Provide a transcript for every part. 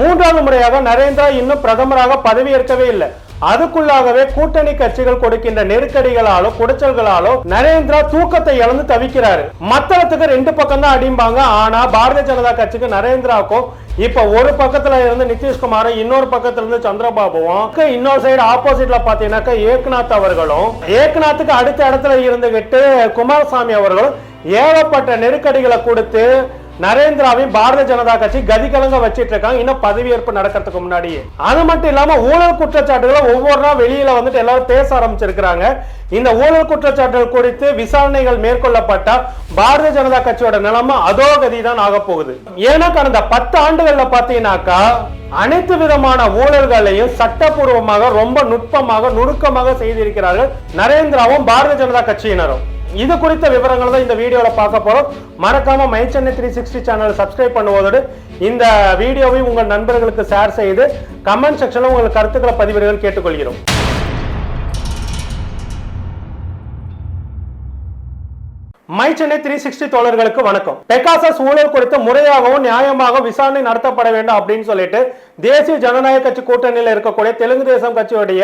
மூன்றாவது முறையாக நரேந்திரா இன்னும் பிரதமராக பதவியேற்கவே இல்லை. அதுக்குள்ளாகவே கூட்டணி கட்சிகள் கொடுக்கின்ற நெருக்கடிகளாலோ குடைச்சல்களாலோ நரேந்திரா தூக்கத்தை இழந்து தவிக்கிறாரு. மத்தளத்துக்கு ரெண்டு பக்கம் தான் அடிம்பாங்க. ஆனா பாரதிய ஜனதா கட்சிக்கு நரேந்திராக்கும் இப்ப ஒரு பக்கத்துல இருந்து நிதிஷ்குமாரும் இன்னொரு பக்கத்துல இருந்து சந்திரபாபுவும் இன்னொரு சைடு ஆப்போசிட்ல பாத்தீங்கன்னாக்கா ஏக்நாத் அவர்களும் ஏக்நாத்துக்கு அடுத்த இடத்துல இருந்துகிட்டு குமாரசாமி அவர்களும் ஏகப்பட்ட நெருக்கடிகளை கொடுத்து நரேந்திராவையும் பாரதிய ஜனதா கட்சி கதி கலங்க வச்சிட்டு இருக்காங்க. இன்னும் பதவியேற்பு நடக்கிறதுக்கு முன்னாடியே. அது மட்டும் இல்லாம ஊழல் குற்றச்சாட்டுகளை ஒவ்வொரு நாள் வெளியில வந்துட்டு எல்லாரும் பேச ஆரம்பிச்சிருக்கிறாங்க. இந்த ஊழல் குற்றச்சாட்டுகள் குறித்து விசாரணைகள் மேற்கொள்ளப்பட்டா பாரதிய ஜனதா கட்சியோட நிலைமை அதோ கதி தான் ஆக போகுது. ஏன்னா கடந்த பத்து ஆண்டுகள்ல பாத்தீங்கன்னாக்கா அனைத்து விதமான ஊழல்களையும் சட்டப்பூர்வமாக ரொம்ப நுட்பமாக நுணுக்கமாக செய்திருக்கிறார்கள் நரேந்திராவும் பாரதிய ஜனதா கட்சியினரும். இது குறித்த விவரங்கள் தான் இந்த வீடியோல பார்க்க போறோம். மறக்காம my Chennai three sixty channel subscribe பண்ணுவதோடு இந்த வீடியோவை உங்கள் நண்பர்களுக்கு ஷேர் செய்து கமெண்ட் செக்ஷன்ல உங்கள் கருத்துக்களை பதிவிடுகள் கேட்டுக்கொள்கிறோம். மை சென்னை த்ரீ சிக்ஸ்டி தோழர்களுக்கு வணக்கம். பெகாசஸ் ஊழல் குறித்து முறையாகவும் நியாயமாக விசாரணை நடத்தப்பட வேண்டும் அப்படின்னு சொல்லிட்டு தேசிய ஜனநாயக கட்சி கூட்டணியில் இருக்கக்கூடிய தெலுங்கு தேசம் கட்சியுடைய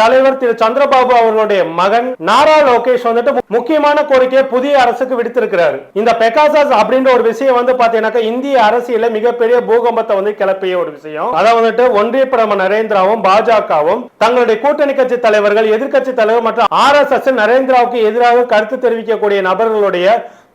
தலைவர் திரு சந்திரபாபு அவர்களுடைய மகன் நாரா லோகேஷ் வந்துட்டு முக்கியமான கோரிக்கையை புதிய அரசுக்கு விடுத்திருக்கிறாரு. இந்த பெகாசஸ் அப்படின்ற ஒரு விஷயம் வந்து பாத்தீங்கன்னாக்கா இந்திய அரசியல மிகப்பெரிய பூகம்பத்தை வந்து கிளப்பிய ஒரு விஷயம். அதை வந்துட்டு ஒன்றிய பிரதமர் நரேந்திராவும் பாஜகவும் தங்களுடைய கூட்டணி கட்சி தலைவர்கள் எதிர்க்கட்சி தலைவர் மற்றும் ஆர் எஸ் எஸ் நரேந்திராவுக்கு எதிராக கருத்து தெரிவிக்கக்கூடிய நபர்களுடைய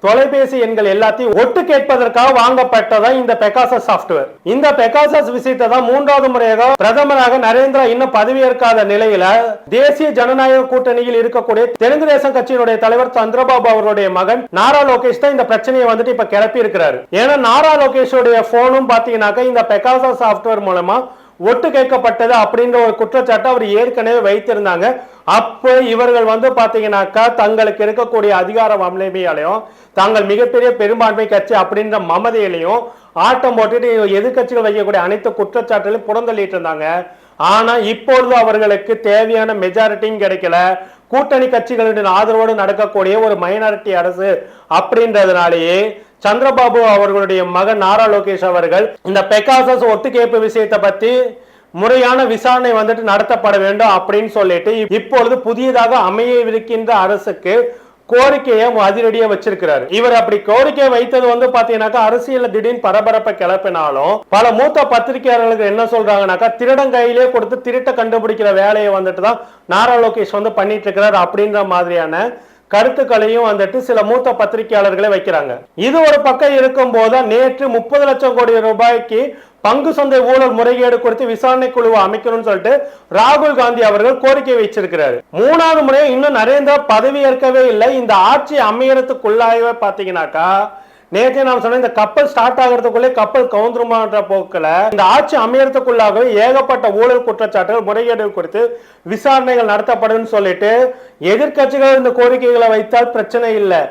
தொலைபேசி எண்கள் எல்லாத்தையும் ஒட்டு கேட்பதற்காக வாங்கப்பட்டதா இந்த பெகாசஸ் சாப்ட்வேர் இந்த பெகாசஸ் விஷயத்தை தான் மூன்றாவது முறையாக பிரதமராக நரேந்திரா இன்னும் பதவியேற்காத நிலையில தேசிய ஜனநாயக கூட்டணியில் இருக்கக்கூடிய தெலுங்கு தேசம் கட்சியினுடைய தலைவர் சந்திரபாபு அவருடைய மகன் நாரா லோகேஷ் தான் இந்த பிரச்சனையை வந்துட்டு இப்ப கிளப்பி இருக்கிறாரு. ஏன்னா நாரா லோகேஷோடைய போனும் பாத்தீங்கன்னாக்கா இந்த பெகாசஸ் சாப்ட்வேர் மூலமா ஒட்டு கேட்கப்பட்டது அப்படின்ற ஒரு குற்றச்சாட்டை அவர் ஏற்கனவே வைத்திருந்தாங்க. அப்போ இவர்கள் வந்து பாத்தீங்கன்னாக்கா தங்களுக்கு இருக்கக்கூடிய அதிகார வம்லைமையாலையும் தாங்கள் மிகப்பெரிய பெரும்பான்மை கட்சி அப்படின்ற மமதையிலையும் ஆட்டம் போட்டுட்டு எதிர்கட்சிகள் வைக்கக்கூடிய அனைத்து குற்றச்சாட்டுகளையும் புறந்தள்ளிட்டு இருந்தாங்க. ஆனா இப்பொழுது அவர்களுக்கு தேவையான மெஜாரிட்டியும் கிடைக்கல. கூட்டணி கட்சிகளின் ஆதரவோடு நடக்கக்கூடிய ஒரு மைனாரிட்டி அரசு அப்படின்றதுனாலேயே சந்திரபாபு அவர்களுடைய மகன் நாரா லோகேஷ் அவர்கள் இந்த பெகாசஸ் ஒட்டுக்கேட்பு விஷயத்தை பத்தி முறையான விசாரணை வந்துட்டு நடத்தப்பட வேண்டும் அப்படின்னு சொல்லிட்டு இப்பொழுது புதியதாக அமையவிருக்கின்ற அரசுக்கு கோரிக்கையை அதிரடியா வச்சிருக்கிறாரு. இவர் அப்படி கோரிக்கை வைத்தது வந்து பாத்தீங்கன்னாக்கா அரசியல்ல திடீர்னு பரபரப்பை கிளப்பினாலும் பல மூத்த பத்திரிகையாளர்களுக்கு என்ன சொல்றாங்கனாக்கா திருடன் கையிலே கொடுத்து திருட்ட கண்டுபிடிக்கிற வேலையை வந்துட்டு தான் நாரா லோகேஷ் வந்து பண்ணிட்டு இருக்கிறார் அப்படின்ற மாதிரியான கருத்துக்களையும் வந்துட்டு சில மூத்த பத்திரிகையாளர்களை வைக்கிறாங்க. இது ஒரு பக்கம் இருக்கும் போது நேற்று முப்பது லட்சம் கோடி ரூபாய்க்கு பங்கு சந்தை ஊழல் முறைகேடு குறித்து விசாரணை குழுவை அமைக்கணும்னு சொல்லிட்டு ராகுல் காந்தி அவர்கள் கோரிக்கை வச்சிருக்கிறாரு. மூணாவது முறையும் இன்னும் நரேந்திரா பதவி ஏற்கவே இல்லை. இந்த ஆட்சி அமையறதுக்குள்ளாகவே பாத்தீங்கன்னாக்கா நேற்று நாம் சொன்ன இந்த கப்பல் ஸ்டார்ட் ஆகிறதுக்குள்ளே கப்பல் கவுந்துருமான்ற போக்கில் இந்த ஆட்சி அமையறதுக்குள்ளாகவே ஏகப்பட்ட ஊழல் குற்றச்சாட்டுகள் முறைகேடுகள் குறித்து விசாரணைகள் நடத்தப்படும்னு சொல்லிட்டு எதிர்க்கட்சிகள் இந்த கோரிக்கைகளை வைத்தால் பிரச்சனை இல்லை.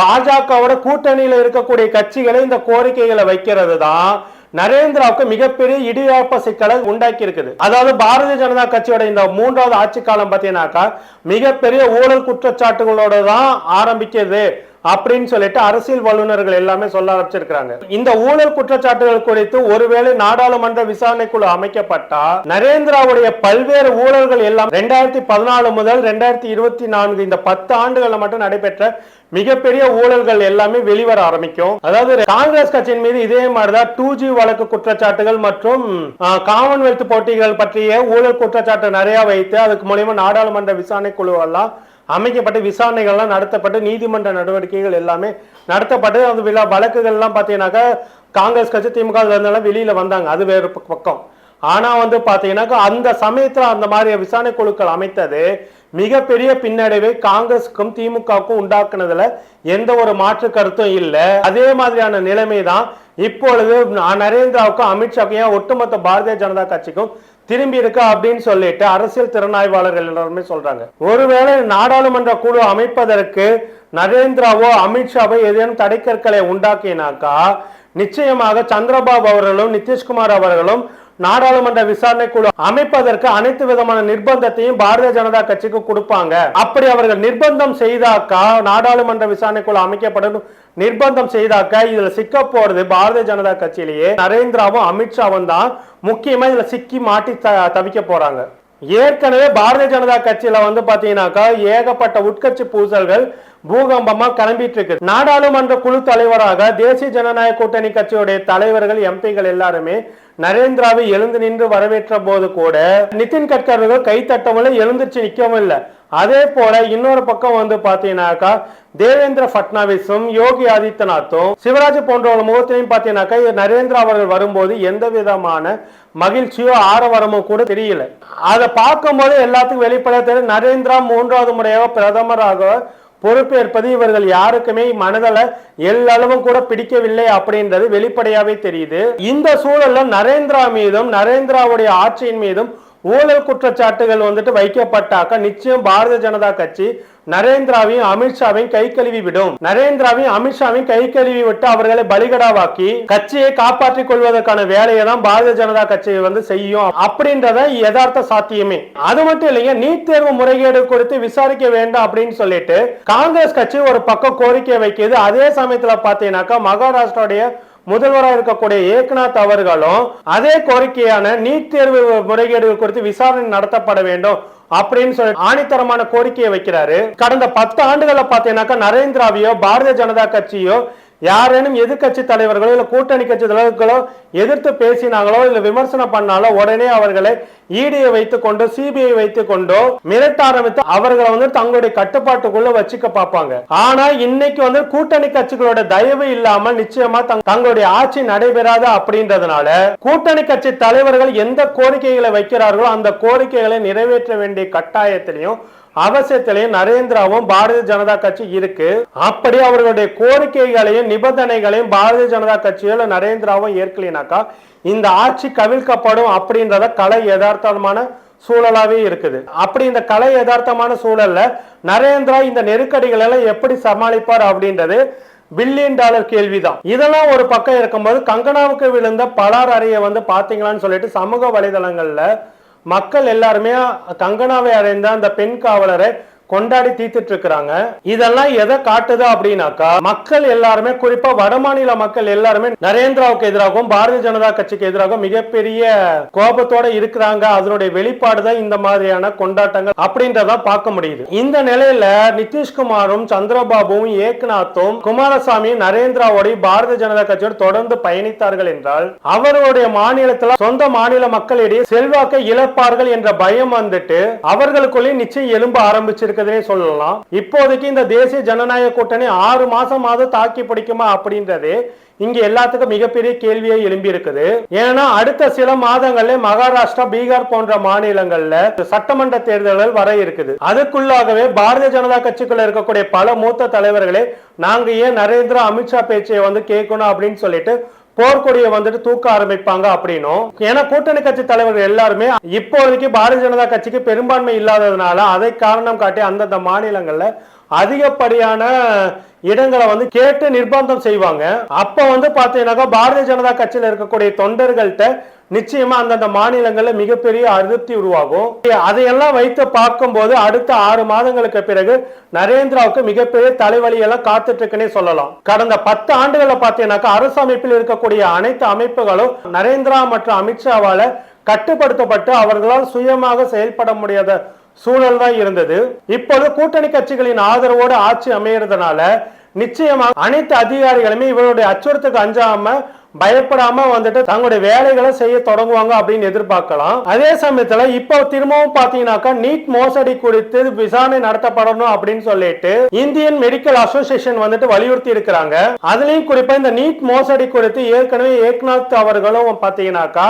பாஜகவோட கூட்டணியில இருக்கக்கூடிய கட்சிகளை இந்த கோரிக்கைகளை வைக்கிறது தான் நரேந்திராவுக்கு மிகப்பெரிய இடியாப்ப சிக்கலை உண்டாக்கி இருக்குது அதாவது பாரதிய ஜனதா கட்சியோட இந்த மூன்றாவது ஆட்சி காலம் பார்த்தீங்கன்னாக்கா மிகப்பெரிய ஊழல் குற்றச்சாட்டுகளோட தான் ஆரம்பிக்கிறது. அப்படின்னு சொல்லிட்டு அரசியல் வல்லுநர்கள் எல்லாமே சொல்ல ஆரம்பிச்சிருக்காங்க இந்த ஊழல் குற்றச்சாட்டுகள் குறித்து ஒருவேளை நாடாளுமன்ற விசாரணை குழு அமைக்கப்பட்டா நரேந்திராவுடைய பல்வேறு ஊழல்கள் எல்லாம் ரெண்டாயிரத்தி பதினாலு முதல் ரெண்டாயிரத்தி இருபத்தி நான்கு இந்த பத்து ஆண்டுகள்ல மட்டும் நடைபெற்ற மிகப்பெரிய ஊழல்கள் எல்லாமே வெளிவர ஆரம்பிக்கும். அதாவது காங்கிரஸ் கட்சியின் மீது இதே மாதிரிதான் டூ ஜி வழக்கு குற்றச்சாட்டுகள் மற்றும் காமன்வெல்த் போட்டிகள் பற்றிய ஊழல் குற்றச்சாட்டு நிறைய வைத்து அதுக்கு மூலியமா நாடாளுமன்ற விசாரணை குழு எல்லாம் அமைக்கப்பட்டு விசாரணைகள்லாம் நடத்தப்பட்டு நீதிமன்ற நடவடிக்கைகள் எல்லாமே நடத்தப்பட்டு அந்த விழா வழக்குகள்லாம் பார்த்தீங்கன்னாக்கா காங்கிரஸ் கட்சி திமுக இருந்தாலும் வெளியில் வந்தாங்க. அது வேறு பக்கம். ஆனால் வந்து பார்த்தீங்கன்னாக்கா அந்த சமயத்தில் அந்த மாதிரி விசாரணை குழுக்கள் அமைத்தது மிகப்பெரிய பின்னடைவை காங்கிரஸுக்கும் திமுகவுக்கும் உண்டாக்குனதுல எந்த ஒரு மாற்று கருத்தும் இல்லை. அதே மாதிரியான நிலைமை தான் இப்பொழுது நரேந்திராவுக்கும் அமித்ஷாவுக்கும் ஏன் ஒட்டுமொத்த பாரதிய ஜனதா கட்சிக்கும் திரும்பி இருக்கு அப்படின்னு சொல்லிட்டு அரசியல் திறனாய்வாளர்கள் எல்லாருமே சொல்றாங்க. ஒருவேளை நாடாளுமன்ற குழு அமைப்பதற்கு நரேந்திராவோ அமித்ஷாவோ ஏதேனும் தடைக்கற்களை உண்டாக்கினாக்கா நிச்சயமாக சந்திரபாபு அவர்களும் நிதிஷ்குமார் அவர்களும் நாடாளுமன்ற விசாரணை குழு அமைப்பதற்கு அனைத்து விதமான நிர்பந்தத்தையும் பாரதிய ஜனதா கட்சிக்கு கொடுப்பாங்க. அப்படி அவர்கள் நிர்பந்தம் செய்தாக்கா நாடாளுமன்ற விசாரணை குழு அமைக்கப்படும் நிர்பந்தம் செய்தாக்க இதுல சிக்க போறது பாரதிய ஜனதா கட்சியிலேயே நரேந்திராவும் அமித்ஷாவும் தான். முக்கியமா இதுல சிக்கி மாட்டி த- தவிக்க போறாங்க. ஏற்கனவே பாரதிய ஜனதா கட்சியில வந்து பாத்தீங்கன்னாக்கா ஏகப்பட்ட உட்கட்சி பூசல்கள் பூகம்பமா கிளம்பிட்டு இருக்கு நாடாளுமன்ற குழு தலைவராக தேசிய ஜனநாயக கூட்டணி கட்சியுடைய தலைவர்கள் எம்பிகள் எல்லாருமே நரேந்திராவை எழுந்து நின்று வரவேற்ற போது கூட நிதின் கட்கர்கள் கை தட்டவும் எழுந்துச்சு நிக்கவும் இல்லை. அதே போல இன்னொரு பக்கம் வந்து பாத்தீங்கன்னாக்கா தேவேந்திர பட்னாவிஸும் யோகி ஆதித்யநாத்தும் சிவராஜ் போன்றவங்க முகத்திலையும் பாத்தீங்கன்னாக்கா நரேந்திரா அவர்கள் வரும்போது எந்த விதமான மகிழ்ச்சியோ ஆரவாரமோ கூட தெரியல. அதை பார்க்கும்போது எல்லாத்துக்கும் வெளிப்படையா தெரியும் நரேந்திரா மூன்றாவது முறையாக பிரதமராக பொறுப்பேற்பது இவர்கள் யாருக்குமே மனதில் எல்லளவும் கூட பிடிக்கவில்லை அப்படின்றது வெளிப்படையாவே தெரியுது. இந்த சூழல்ல நரேந்திரா மீதும் நரேந்திராவுடைய ஆட்சியின் மீதும் ஊழல் குற்றச்சாட்டுகள் வந்துட்டு வைக்கப்பட்டாக்க நிச்சயம் பாரதிய ஜனதா கட்சி நரேந்திராவையும் அமித்ஷாவையும் கை கழுவி விடும். நரேந்திராவையும் அமித்ஷாவையும் கை கழுவி விட்டு அவர்களை பலிகடாவாக்கி கட்சியை காப்பாற்றிக் கொள்வதற்கான வேலையை தான் பாரதிய ஜனதா கட்சி வந்து செய்யும் அப்படின்றத யதார்த்த சாத்தியமே. அது மட்டும் இல்லைங்க நீட் தேர்வு முறைகேடு குறித்து விசாரிக்க வேண்டும் அப்படின்னு சொல்லிட்டு காங்கிரஸ் கட்சி ஒரு பக்கம் கோரிக்கை வைக்குது. அதே சமயத்துல பாத்தீங்கன்னாக்கா மகாராஷ்டிராவுடைய முதல்வராக இருக்கக்கூடிய ஏக்நாத் அவர்களும் அதே கோரிக்கையான நீட் தேர்வு முறைகேடுகள் குறித்து விசாரணை நடத்தப்பட வேண்டும் அப்படின்னு சொல்லி ஆணித்தரமான கோரிக்கையை வைக்கிறாரு. கடந்த பத்து ஆண்டுகளை பார்த்தீங்கன்னாக்கா நரேந்திராவையோ பாரதிய ஜனதா கட்சியோ யாரேனும் எதிர்க்கட்சி தலைவர்களோ இல்லை கூட்டணி கட்சி தலைவர்களோ எதிர்த்து பேசினாங்களோ இல்லை விமர்சனம் பண்ணாலோ உடனே அவர்களை இடியை வைத்துக் கொண்டோ சிபிஐ வைத்துக் கொண்டோ மிரட்ட ஆரம்பித்து அவர்களை வந்து தங்களுடைய கட்டுப்பாட்டுக்குள்ள வச்சுக்க பார்ப்பாங்க. ஆனா இன்னைக்கு வந்து கூட்டணி கட்சிகளோட தயவு இல்லாமல் நிச்சயமா தங்- தங்களுடைய ஆட்சி நடைபெறாத அப்படின்றதுனால கூட்டணி கட்சி தலைவர்கள் எந்த கோரிக்கைகளை வைக்கிறார்களோ அந்த கோரிக்கைகளை நிறைவேற்ற வேண்டிய கட்டாயத்திலையும் அவசியத்திலையும் நரேந்திராவும் பாரதிய ஜனதா கட்சி இருக்கு. அப்படி அவர்களுடைய கோரிக்கைகளையும் நிபந்தனைகளையும் பாரதிய ஜனதா கட்சியில நரேந்திராவும் ஏற்கலினாக்கா இந்த ஆட்சி கவிழ்க்கப்படும் அப்படின்றத கலை யதார்த்தமான சூழலாவே இருக்குது. அப்படி இந்த கலை யதார்த்தமான சூழல்ல நரேந்திரா இந்த நெருக்கடிகள் எல்லாம் எப்படி சமாளிப்பார் அப்படின்றது பில்லியன் டாலர் கேள்விதான். இதெல்லாம் ஒரு பக்கம் இருக்கும்போது கங்கனாவுக்கு விழுந்த பலார் அறையை வந்து பாத்தீங்களான்னு சொல்லிட்டு சமூக வலைதளங்கள்ல மக்கள் எல்லாருமே கங்கனாவை அடைந்த அந்த பெண் காவலரை கொண்டாடி தீர்த்துட்டு இருக்கிறாங்க இதெல்லாம் எதை காட்டுது அப்படின்னாக்கா மக்கள் எல்லாருமே குறிப்பா வடமாநில மக்கள் எல்லாருமே நரேந்திராவுக்கு எதிராகவும் பாரதிய ஜனதா கட்சிக்கு எதிராகவும் மிகப்பெரிய கோபத்தோட இருக்கிறாங்க. அதனுடைய வெளிப்பாடு தான் இந்த மாதிரியான கொண்டாட்டங்கள் அப்படின்றத பார்க்க முடியுது. இந்த நிலையில நிதிஷ்குமாரும் சந்திரபாபுவும் ஏக்நாத்தும் குமாரசாமியும் நரேந்திராவோட பாரதிய ஜனதா கட்சியோடு தொடர்ந்து பயணித்தார்கள் என்றால் அவருடைய மாநிலத்துல சொந்த மாநில மக்களிடையே செல்வாக்கை இழப்பார்கள் என்ற பயம் வந்துட்டு அவர்களுக்குள்ளே நிச்சயம் எலும்ப இருக்குதுன்னே சொல்லலாம். இப்போதைக்கு இந்த தேசிய ஜனநாயக கூட்டணி ஆறு மாசமாவது தாக்கி பிடிக்குமா அப்படின்றது இங்க எல்லாத்துக்கும் மிகப்பெரிய கேள்வியை எழும்பி இருக்குது. ஏன்னா அடுத்த சில மாதங்கள்ல மகாராஷ்டிரா பீகார் போன்ற மாநிலங்கள்ல சட்டமன்ற தேர்தல்கள் வர இருக்குது. அதுக்குள்ளாகவே பாரதிய ஜனதா கட்சிக்குள்ள இருக்கக்கூடிய பல மூத்த தலைவர்களே நாங்க ஏன் நரேந்திரா அமித்ஷா பேச்சை வந்து கேட்கணும் அப்படின்னு சொல்லிட்டு போர்க்கொடியை வந்துட்டு தூக்க ஆரம்பிப்பாங்க அப்படின்னும் ஏன்னா கூட்டணி கட்சி தலைவர்கள் எல்லாருமே இப்போதைக்கு பாரதிய ஜனதா கட்சிக்கு பெரும்பான்மை இல்லாததுனால அதை காரணம் காட்டி அந்தந்த மாநிலங்கள்ல அதிகப்படியான இடங்களை வந்து கேட்டு நிர்பந்தம் செய்வாங்க. அப்ப வந்து பாத்தீங்கன்னாக்கா பாரதிய ஜனதா கட்சியில இருக்கக்கூடிய தொண்டர்கள்ட்ட நிச்சயமா அந்தந்த மாநிலங்கள்ல மிகப்பெரிய அதிருப்தி உருவாகும். அதையெல்லாம் வைத்து பார்க்கும்போது அடுத்த ஆறு மாதங்களுக்கு பிறகு நரேந்திராவுக்கு மிகப்பெரிய தலைவலி எல்லாம் காத்துட்டு இருக்குன்னே சொல்லலாம். கடந்த பத்து ஆண்டுகளை பார்த்தீங்கன்னாக்கா அரசு அமைப்பில் இருக்கக்கூடிய அனைத்து அமைப்புகளும் நரேந்திரா மற்றும் அமித்ஷாவால கட்டுப்படுத்தப்பட்டு அவர்களால் சுயமாக செயல்பட முடியாத சூழல் தான் இருந்தது. இப்பொழுது கூட்டணி கட்சிகளின் ஆதரவோடு ஆட்சி அமையறதுனால நிச்சயமாக அனைத்து அதிகாரிகளுமே இவருடைய அச்சுறுத்துக்கு அஞ்சாம பயப்படாம வந்துட்டு தங்களுடைய வேலைகளை செய்ய தொடங்குவாங்க அப்படின்னு எதிர்பார்க்கலாம். அதே சமயத்துல இப்போ திரும்பவும் பாத்தீங்கன்னாக்கா நீட் மோசடி குறித்து விசாரணை நடத்தப்படணும் அப்படின்னு சொல்லிட்டு இந்தியன் மெடிக்கல் அசோசியேஷன் வந்துட்டு வலியுறுத்தி இருக்கிறாங்க. அதுலயும் குறிப்பா இந்த நீட் மோசடி குறித்து ஏற்கனவே ஏக்நாத் அவர்களும் பாத்தீங்கன்னாக்கா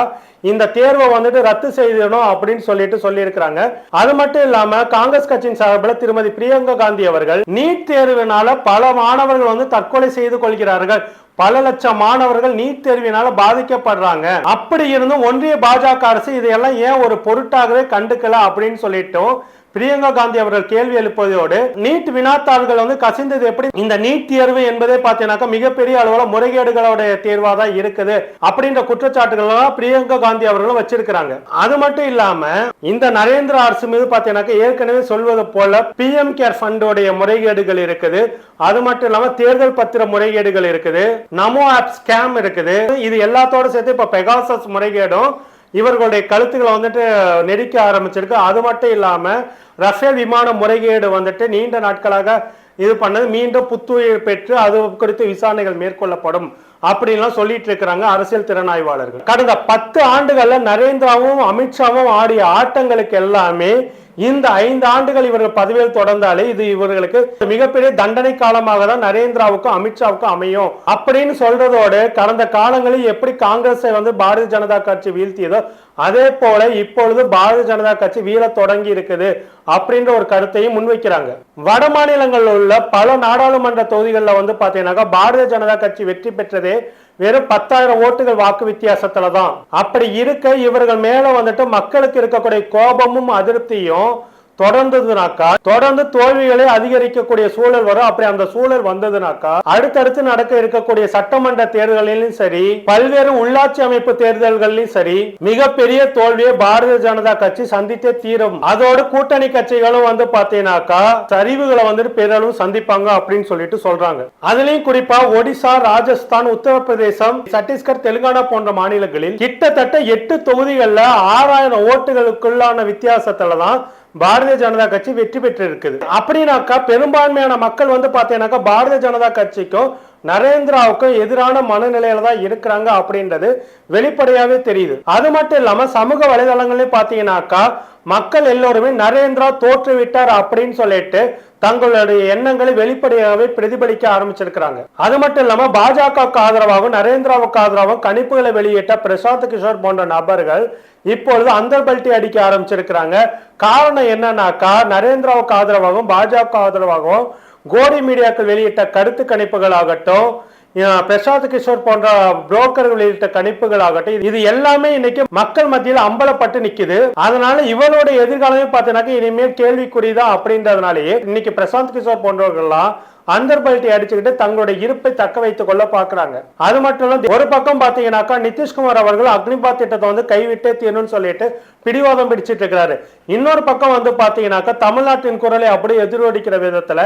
இந்த தேர்வை வந்துட்டு ரத்து செய்திடணும் அப்படின்னு சொல்லிட்டு சொல்லியிருக்கிறாங்க. அது மட்டும் இல்லாம காங்கிரஸ் கட்சியின் சார்பில் திருமதி பிரியங்கா காந்தி அவர்கள் நீட் தேர்வினால பல மாணவர்கள் வந்து தற்கொலை செய்து கொள்கிறார்கள். பல லட்சம் மாணவர்கள் நீட் தேர்வினால பாதிக்கப்படுறாங்க. அப்படி இருந்தும் ஒன்றிய பாஜக அரசு இதையெல்லாம் ஏன் ஒரு பொருட்டாகவே கண்டுக்கல அப்படின்னு சொல்லிட்டோம். பிரியங்கா காந்தி அவர்கள் கேள்வி எழுப்பதோடு நீட் வினாத்தாள்கள் வந்து கசிந்தது எப்படி? இந்த நீட் தேர்வு என்பதே பார்த்தீங்கன்னாக்கா மிகப்பெரிய அளவுல முறைகேடுகளுடைய தேர்வா தான் இருக்குது அப்படின்ற குற்றச்சாட்டுகள்லாம் பிரியங்கா காந்தி அவர்களும் வச்சிருக்கிறாங்க. அது மட்டும் இல்லாம இந்த நரேந்திர அரசு மீது பார்த்தீங்கன்னாக்கா ஏற்கனவே சொல்வது போல பிஎம் கேர் ஃபண்டோடைய முறைகேடுகள் இருக்குது. அது மட்டும் இல்லாம தேர்தல் பத்திர முறைகேடுகள் இருக்குது. நமோ ஆப் ஸ்கேம் இருக்குது. இது எல்லாத்தோட சேர்த்து இப்ப பெகாசஸ் முறைகேடும் இவர்களுடைய கழுத்துக்களை வந்துட்டு நெரிக்க ஆரம்பிச்சிருக்கு. அது மட்டும் இல்லாம ரஃபேல் விமான முறைகேடு வந்துட்டு நீண்ட நாட்களாக இது பண்ணது. மீண்டும் புத்துயிர் பெற்று அது குறித்து விசாரணைகள் மேற்கொள்ளப்படும் அப்படின்லாம் சொல்லிட்டு இருக்கிறாங்க அரசியல் திறனாய்வாளர்கள். கடந்த பத்து ஆண்டுகள்ல நரேந்திராவும் அமித்ஷாவும் ஆடிய ஆட்டங்களுக்கு எல்லாமே இந்த ஐந்து ஆண்டுகள் இவர்கள் பதவியில் தொடர்ந்தாலே இது இவர்களுக்கு மிகப்பெரிய தண்டனை காலமாக தான் நரேந்திராவுக்கும் அமித்ஷாவுக்கும் அமையும். அப்படின்னு சொல்றதோடு கடந்த காலங்களில் எப்படி காங்கிரஸை வந்து பாரதிய ஜனதா கட்சி வீழ்த்தியதோ அதே போல இப்பொழுது பாரதிய ஜனதா கட்சி வீழ தொடங்கி இருக்குது அப்படின்ற ஒரு கருத்தையும் முன்வைக்கிறாங்க. வட மாநிலங்களில் உள்ள பல நாடாளுமன்ற தொகுதிகளில் வந்து பாத்தீங்கன்னாக்கா பாரதிய ஜனதா கட்சி வெற்றி பெற்றதே வெறும் பத்தாயிரம் ஓட்டுகள் வாக்கு வித்தியாசத்துல தான் அப்படி இருக்க இவர்கள் மேல வந்துட்டு மக்களுக்கு இருக்கக்கூடிய கோபமும் அதிருப்தியும் தொடர்ந்ததுனாக்கா தொடர்ந்து தோல்விகளை அதிகரிக்கக்கூடிய சூழல் வரும். அப்படி அந்த சூழல் வந்ததுனாக்கா அடுத்தடுத்து நடக்க இருக்கக்கூடிய சட்டமன்ற தேர்தலிலும் சரி பல்வேறு உள்ளாட்சி அமைப்பு தேர்தல்களிலும் சரி மிகப்பெரிய தோல்வியை பாரதிய ஜனதா கட்சி சந்தித்தே தீரும். அதோடு கூட்டணி கட்சிகளும் வந்து பாத்தீங்கன்னாக்கா சரிவுகளை வந்துட்டு பெருளும் சந்திப்பாங்க அப்படின்னு சொல்லிட்டு சொல்றாங்க. அதுலயும் குறிப்பா ஒடிசா ராஜஸ்தான் உத்தரப்பிரதேசம் சத்தீஸ்கர் தெலுங்கானா போன்ற மாநிலங்களில் கிட்டத்தட்ட எட்டு தொகுதிகளில் ஆறாயிரம் ஓட்டுகளுக்குள்ளான வித்தியாசத்துல தான் பாரதிய ஜனதா கட்சி வெற்றி பெற்று இருக்குது அப்படின்னாக்கா பெரும்பான்மையான மக்கள் வந்து பார்த்தீங்கன்னாக்கா பாரதிய ஜனதா கட்சிக்கும் நரேந்திராவுக்கும் எதிரான மனநிலையில தான் இருக்கிறாங்க அப்படின்றது வெளிப்படையாவே தெரியுது. அது மட்டும் இல்லாம சமூக வலைதளங்கள்லயும் பார்த்தீங்கன்னாக்கா மக்கள் எல்லோருமே நரேந்திரா தோற்றுவிட்டார் அப்படின்னு சொல்லிட்டு தங்களுடைய எண்ணங்களை வெளிப்படையாகவே பிரதிபலிக்க ஆரம்பிச்சிருக்கிறாங்க. அது மட்டும் இல்லாம பாஜகவுக்கு ஆதரவாகவும் நரேந்திராவுக்கு ஆதரவாகவும் கணிப்புகளை வெளியிட்ட பிரசாந்த் கிஷோர் போன்ற நபர்கள் இப்பொழுது அந்தர்பல்ட்டி அடிக்க ஆரம்பிச்சிருக்கிறாங்க. காரணம் என்னன்னாக்கா நரேந்திராவுக்கு ஆதரவாகவும் பாஜக ஆதரவாகவும் கோடி மீடியாக்கள் வெளியிட்ட கருத்து கணிப்புகள் ஆகட்டும் பிரசாத் பிரசாந்த் கிஷோர் போன்ற புரோக்கர்கள் வெளியிட்ட கணிப்புகள் ஆகட்டும் இது எல்லாமே இன்னைக்கு மக்கள் மத்தியில் அம்பலப்பட்டு நிக்குது. அதனால இவரோட எதிர்காலமே பார்த்தீங்கன்னாக்க இனிமேல் கேள்விக்குறிதான் அப்படின்றதுனாலேயே இன்னைக்கு பிரசாந்த் கிஷோர் போன்றவர்கள்லாம் அந்தர்பல்ட்டி அடிச்சுக்கிட்டு தங்களுடைய இருப்பை தக்க வைத்துக் கொள்ள பாக்குறாங்க அது மட்டும் இல்ல ஒரு பக்கம் பாத்தீங்கன்னாக்கா நிதிஷ்குமார் அவர்கள் அக்னிபாத் திட்டத்தை வந்து கைவிட்டே தீரணும்னு சொல்லிட்டு பிடிவாதம் பிடிச்சிட்டு இருக்கிறாரு. இன்னொரு பக்கம் வந்து பாத்தீங்கன்னாக்கா தமிழ்நாட்டின் குரலை அப்படியே எதிரொலிக்கிற விதத்துல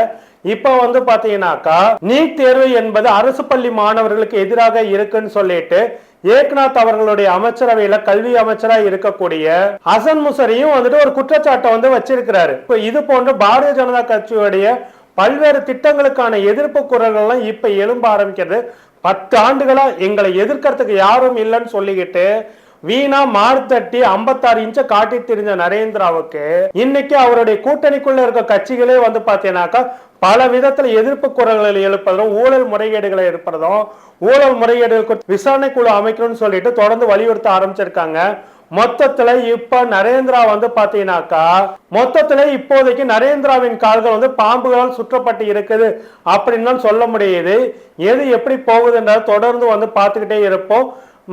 இப்ப வந்து பாத்தீங்கன்னாக்கா நீட் தேர்வு என்பது அரசு பள்ளி மாணவர்களுக்கு எதிராக இருக்குன்னு சொல்லிட்டு ஏக்நாத் அவர்களுடைய அமைச்சரவையில கல்வி அமைச்சரா இருக்கக்கூடிய ஹசன் முசரியும் வந்துட்டு ஒரு குற்றச்சாட்டை வந்து வச்சிருக்கிறாரு. இப்ப இது போன்ற பாரதிய ஜனதா கட்சியுடைய பல்வேறு திட்டங்களுக்கான எதிர்ப்பு குரல்கள்லாம் இப்ப எழும்ப ஆரம்பிக்கிறது. பத்து ஆண்டுகளா எங்களை எதிர்க்கிறதுக்கு யாரும் இல்லைன்னு சொல்லிக்கிட்டு வீணா மார்த்தட்டி ஐம்பத்தாறு இன்ச்ச காட்டி தெரிஞ்ச நரேந்திராவுக்கு இன்னைக்கு அவருடைய கூட்டணிக்குள்ள இருக்க கட்சிகளே வந்து பாத்தீங்கன்னாக்கா பல விதத்துல எதிர்ப்பு குரல்களை எழுப்பதும் ஊழல் முறைகேடுகளை எழுப்புறதும் ஊழல் முறைகேடுகளுக்கு விசாரணை குழு அமைக்கணும்னு சொல்லிட்டு தொடர்ந்து வலியுறுத்த ஆரம்பிச்சிருக்காங்க. மொத்தத்துல இப்ப நரேந்திரா வந்து பாத்தீங்கன்னாக்கா மொத்தத்துல இப்போதைக்கு நரேந்திராவின் கால்கள் வந்து பாம்புகளால் சுற்றப்பட்டு இருக்குது அப்படின்னு சொல்ல முடியுது. எது எப்படி போகுதுன்றத தொடர்ந்து வந்து பார்த்துக்கிட்டே இருப்போம்.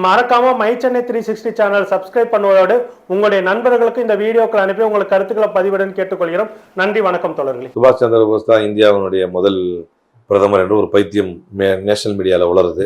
மறக்காம my Chennai three sixty channel subscribe பண்ணுவதோடு உங்களுடைய நண்பர்களுக்கு இந்த வீடியோக்கள் அனுப்பி உங்களுக்கு கருத்துக்களை பதிவிடுன்னு கேட்டுக்கொள்கிறோம். நன்றி வணக்கம் தொடர்களே சுபாஷ் சந்திர போஸ் தான் இந்தியாவினுடைய முதல் பிரதமர் என்று ஒரு பைத்தியம் நேஷனல் மீடியாவில் உலருது